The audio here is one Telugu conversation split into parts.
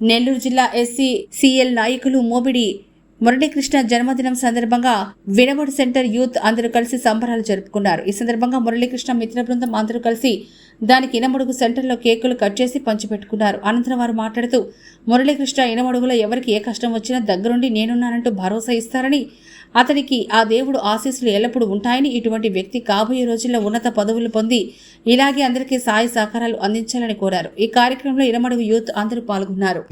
నెల్లూరు జిల్లా ఎస్సీ సిఎల్ నాయకులు మోబిడి మురళీకృష్ణ జన్మదినం సందర్భంగా వినవడు సెంటర్ యూత్ అందరూ కలిసి సంబరాలు జరుపుకున్నారు. ఈ సందర్భంగా మురళీకృష్ణ మిత్ర బృందం అందరూ కలిసి దానికి ఇనమడుగు సెంటర్లో కేకులు కట్ చేసి పంచిపెట్టుకున్నారు. అనంతరం వారు మాట్లాడుతూ మురళీకృష్ణ ఇనమడుగులో ఎవరికి ఏ కష్టం వచ్చినా దగ్గరుండి నేనున్నానంటూ భరోసా ఇస్తారని అతనికి ఆ దేవుడు ఆశీస్సులు ఎల్లప్పుడూ ఉంటాయని ఇటువంటి వ్యక్తి కాబోయే రోజుల్లో ఉన్నత పదవులు పొంది ఇలాగే అందరికీ సాయ సహకారాలు అందించాలని కోరారు. ఈ కార్యక్రమంలో ఇనమడుగు యూత్ అందరూ పాల్గొన్నారు.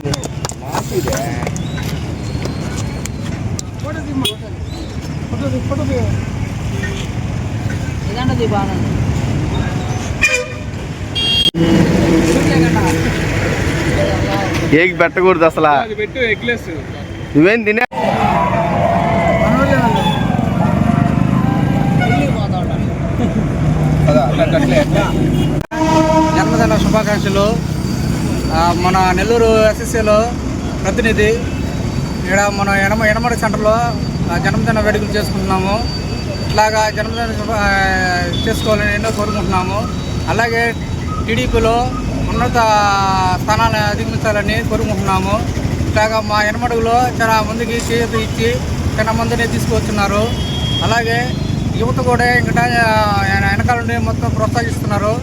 ఏకి పెట్టకూడదు అసలు. నువ్వేం తినే జన్మదిన శుభాకాంక్షలు. మన నెల్లూరు ఎస్ఎస్ఏలో ప్రతినిధి ఇక్కడ మన ఎనమ ఎనమడి సెంటర్లో జన్మదిన వేడుకలు చేసుకుంటున్నాము. ఇట్లాగా జన్మదిన చేసుకోవాలని ఎన్నో కోరుకుంటున్నాము. అలాగే టీడీపీలో ఉన్నత స్థానాలను అధిగమించాలని కోరుకుంటున్నాము. ఇట్లాగా మా ఎనమడుగులో చాలా మందికి చేతి ఇచ్చి చాలా మందిని తీసుకువస్తున్నారు అలాగే యువత కూడా ఇంకా వెనకాల నుండి మొత్తం ప్రోత్సహిస్తున్నారు.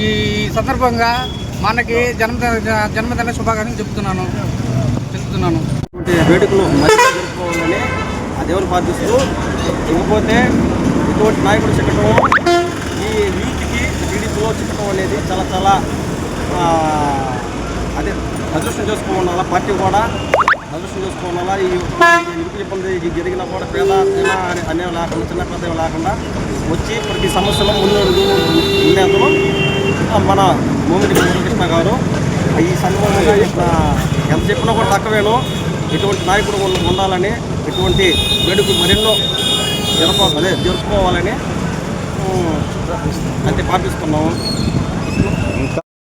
ఈ సందర్భంగా మనకి జన్మదిన జన్మదిన శుభాకాంక్షలు చెప్తున్నాను. చెప్తున్నాను. వేడుకలు జరుపుకోవాలని ఆ దేవుని ప్రార్థిస్తూ ఇకపోతే ఇటువంటి నాయకుడు చిక్కటం ఈ యూత్కి టీడీపీలో చిక్కటం అనేది చాలా చాలా అదే అదృష్టం చేసుకోవాలా పార్టీ కూడా అదృష్టం చేసుకోవాలా ఈ ఈ ఇబ్బంది ఇది జరిగినా కూడా పేద పేద అనే లేకుండా చిన్న పెద్ద లేకుండా వచ్చి ప్రతి సమస్యలో ముందు ఉండేందులో మన మోమిడి మురళకృష్ణ గారు. ఈ సందర్భంగా ఎంత చెప్పినా కూడా తక్కువేను. ఇటువంటి నాయకుడు ఉండాలని ఇటువంటి వేడుకలు మరెన్నో జరప అదే జరుపుకోవాలని అంటే పాటిస్తున్నాము